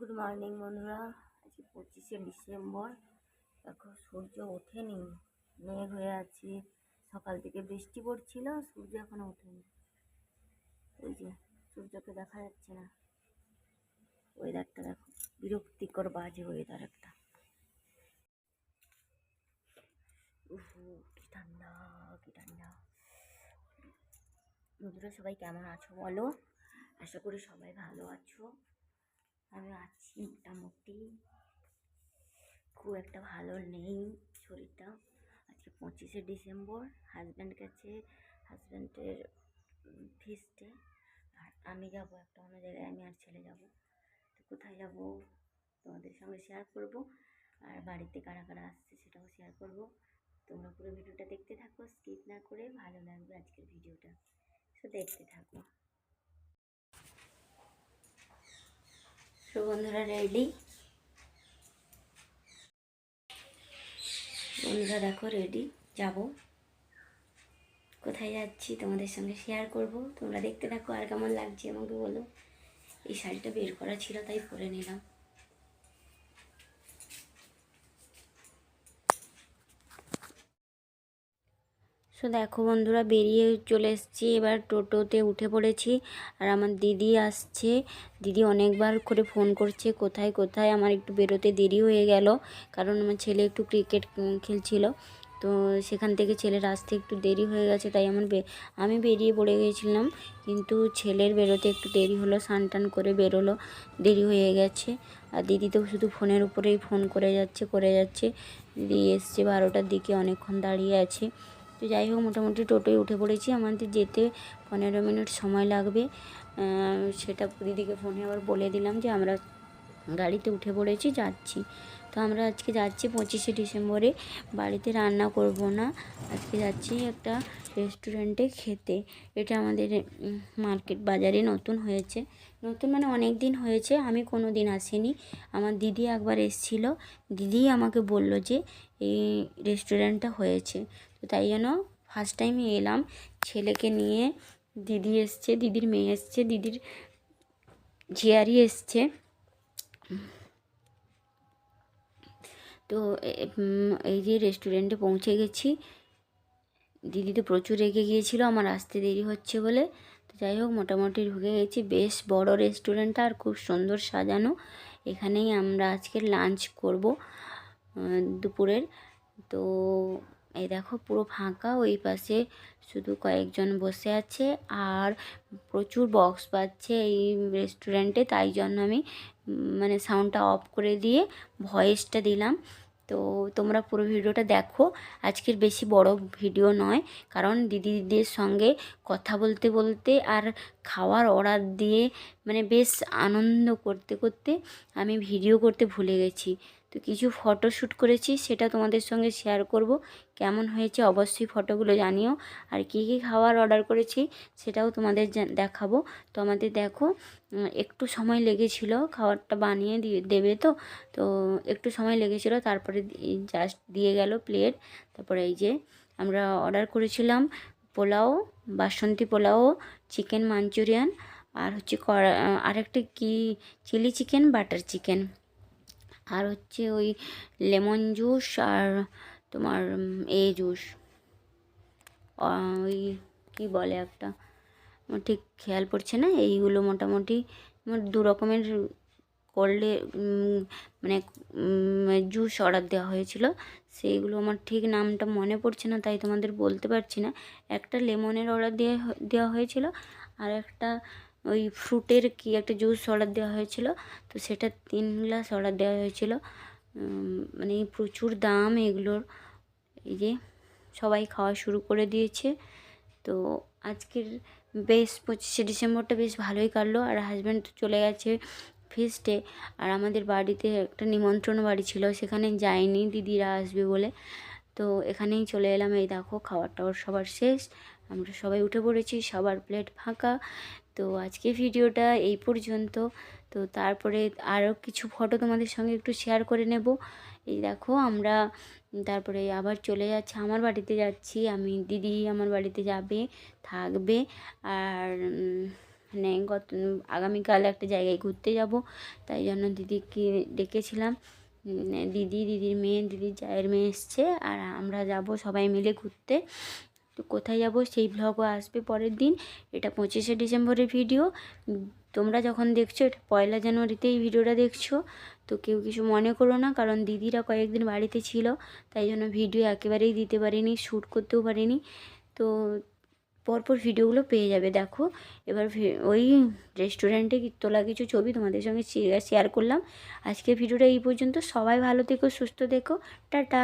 Good morning বন্ধুরা। আজকে পঁচিশে ডিসেম্বর। এখন সূর্য ওঠেনি। মেঘ হয়ে আছে। সকাল থেকে বৃষ্টি পড়ছিল, সূর্য এখনও ওঠেনি। ওই যে, সূর্যকে দেখা যাচ্ছে না। ওয়েদারটা দেখো, বিরক্তিকর বাজে ওয়েদার একটা। কি ঠান্ডা কি ঠান্ডা। বন্ধুরা, সবাই কেমন আছো বলো? আশা করি সবাই ভালো আছো। আমি আছি মোটামুটি। খুব একটা ভালো নেই শরীরটা। আজকে পঁচিশে ডিসেম্বর হাজব্যান্ড গেছে হাজব্যান্ডের ফিস্টে আর আমি যাব একটা অন্য জায়গায়, আমি আর ছেলে যাব। তো কোথায় যাব? তোমাদের সঙ্গে শেয়ার করব। আর বাড়িতে কারা কারা আসছে সেটাও শেয়ার করব। তোমরা পুরো ভিডিওটা দেখতে থাকো স্কিপ না করে ভালো লাগবে আজকের ভিডিওটা। তো দেখতে থাকো। তো বন্ধুরা রেডি বন্ধুরা দেখো রেডি যাব। কোথায় যাচ্ছি তোমাদের সঙ্গে শেয়ার করব। তোমরা দেখতে থাকো আর কেমন লাগছে আমাকে বলো। এই শাড়িটা বের করা ছিল, তাই পরে নিলাম। সো দেখো বন্ধুরা, বেরিয়ে চলে এসেছি। এবার টোটোতে উঠে পড়েছি আর আমার দিদি আসছে। দিদি অনেকবার করে ফোন করছে, কোথায় কোথায়? আমার একটু বেরোতে দেরি হয়ে গেল কারণ আমার ছেলে একটু ক্রিকেট খেলছিল। তো সেখান থেকে ছেলের আসতে একটু দেরি হয়ে গেছে, তাই আমার আমি বেরিয়ে পড়ে গিয়েছিলাম কিন্তু ছেলের বেরোতে একটু দেরি হলো স্নান টান করে বেরোলো, দেরি হয়ে গেছে। আর দিদি তো শুধু ফোনের উপরেই ফোন করে যাচ্ছে করে যাচ্ছে। দিদি এসছে বারোটার দিকে, অনেকক্ষণ দাঁড়িয়ে আছে। তো যাই হোক, মোটামুটি টোটোয় উঠে পড়েছি। আমাদের যেতে পনেরো মিনিট সময় লাগবে। সেটা দিদিকে ফোনে আবার বলে দিলাম যে, আমরা গাড়িতে উঠে পড়েছি, যাচ্ছি। তো আমরা আজকে যাচ্ছি পঁচিশে ডিসেম্বরে। বাড়িতে রান্না করব না। আজকে যাচ্ছি একটা রেস্টুরেন্টে খেতে। এটা আমাদের মার্কেট বাজারে নতুন হয়েছে। নতুন মানে অনেক দিন হয়েছে, আমি কোনো দিন আসিনি। আমার দিদি একবার এসেছিল। দিদি আমাকে বলল যে এই রেস্টুরেন্টটা হয়েছে। তো তাই জন্য ফার্স্ট টাইমে এলাম। ছেলেকে নিয়ে দিদি এসছে, দিদির মেয়ে এসছে, দিদির ঝিয়ারি এসছে। তো এই যে রেস্টুরেন্টে পৌঁছে গেছি। দিদি তো প্রচুর রেগে গিয়েছিল, আমার আসতে দেরি হচ্ছে বলে। তো যাই হোক, মোটামুটি ঢুকে গেছি। বেশ বড় রেস্টুরেন্টটা আর খুব সুন্দর সাজানো। এখানেই আমরা আজকে লাঞ্চ করব। দুপুরের। তো এই দেখো পুরো ফাঁকা, ওই পাশে শুধু কয়েকজন বসে আছে আর প্রচুর বক্স পাচ্ছে এই রেস্টুরেন্টে তাই জন্য আমি মানে সাউন্ডটা অফ করে দিয়ে ভয়েসটা দিলাম। তো তোমরা পুরো ভিডিওটা দেখো। আজকের বেশি বড় ভিডিও নয়, কারণ দিদিদের সঙ্গে কথা বলতে বলতে আর খাওয়ার অর্ডার দিয়ে মানে বেশ আনন্দ করতে করতে আমি ভিডিও করতে ভুলে গেছি। তো কিছু ফটো শ্যুট করেছি, সেটা তোমাদের সঙ্গে শেয়ার করব। কেমন হয়েছে অবশ্যই ফটোগুলো জানিও। আর কী কী খাবার অর্ডার করেছি, সেটাও তোমাদের দেখাবো। তো আমাদের দেখো একটু সময় লেগেছিল খাবারটা বানিয়ে দিয়ে দেবে তো? তো একটু সময় লেগেছিল, তারপরে জাস্ট দিয়ে গেল প্লেট তারপরে এই যে আমরা অর্ডার করেছিলাম পোলাও, বাসন্তী পোলাও চিকেন মাঞ্চুরিয়ান আর হচ্ছে কড়া আরেকটা কি চিলি চিকেন বাটার চিকেন আর হচ্ছে ওই লেমন জুস আর তোমার এ জুস। ওই কী বলে একটা, আমার ঠিক খেয়াল পড়ছে না, এইগুলো মোটামুটি দু রকমের কোল্ডে মানে জুস অর্ডার দেওয়া হয়েছিল। সেইগুলো আমার ঠিক নামটা মনে পড়ছে না, তাই তোমাদের বলতে পারছি না। একটা লেমনের অর্ডার দেওয়া দেওয়া হয়েছিল, আর একটা ওই ফ্রুটের কি একটা জুস অর্ডার দেওয়া হয়েছিল, তো সেটা তিন গ্লাস অর্ডার দেওয়া হয়েছিল। মানে প্রচুর দাম এগুলোর। এই যে সবাই খাওয়া শুরু করে দিয়েছে। তো আজকের বেশ পঁচিশে ডিসেম্বরটা বেশ ভালোই কাটলো। আর হাজব্যান্ড তো চলে গেছে ফিস্টে আর আমাদের বাড়িতে একটা নিমন্ত্রণ বাড়ি ছিল, সেখানে যায়নি, দিদিরা আসবে বলে। তো এখানেই চলে এলাম। এই দেখো খাবার টাওয়ার সবার শেষ। আমরা সবাই উঠে পড়েছি, সবার প্লেট ফাঁকা। তো আজকে ভিডিওটা এই পর্যন্ত। তো তারপরে আরও কিছু ফটো তোমাদের সঙ্গে একটু শেয়ার করে নেব। এই দেখো, আমরা তারপরে আবার চলে যাচ্ছে, আমার বাড়িতে যাচ্ছি। আমি, দিদি আমার বাড়িতে যাবে, থাকবে। আর মানে গত, আগামীকাল একটা জায়গায় ঘুরতে যাব। তাই জন্য দিদিকে ডেকেছিলাম। দিদি, দিদির মেয়ে, দিদির জায়ের মেয়ে এসছে আর আমরা যাব সবাই মিলে ঘুরতে। তো কোথায় যাব সেই ভ্লগও আসবে পরের দিন। এটা পঁচিশে ডিসেম্বরের ভিডিও তোমরা যখন দেখছ, এটা পয়লা জানুয়ারিতে এই ভিডিওটা দেখছ। তো কেউ কিছু মনে করো না, কারণ দিদিরা কয়েকদিন বাড়িতে ছিল, তাই জন্য ভিডিও একেবারেই দিতে পারিনি শ্যুট করতেও পারিনি। তো পরপর ভিডিওগুলো পেয়ে যাবে, দেখো। এবার ওই রেস্টুরেন্টে তোলা কিছু ছবি তোমাদের সঙ্গে শেয়ার করলাম। আজকের ভিডিওটা এই পর্যন্ত। সবাই ভালো থেকো, সুস্থ থেকো। টাটা।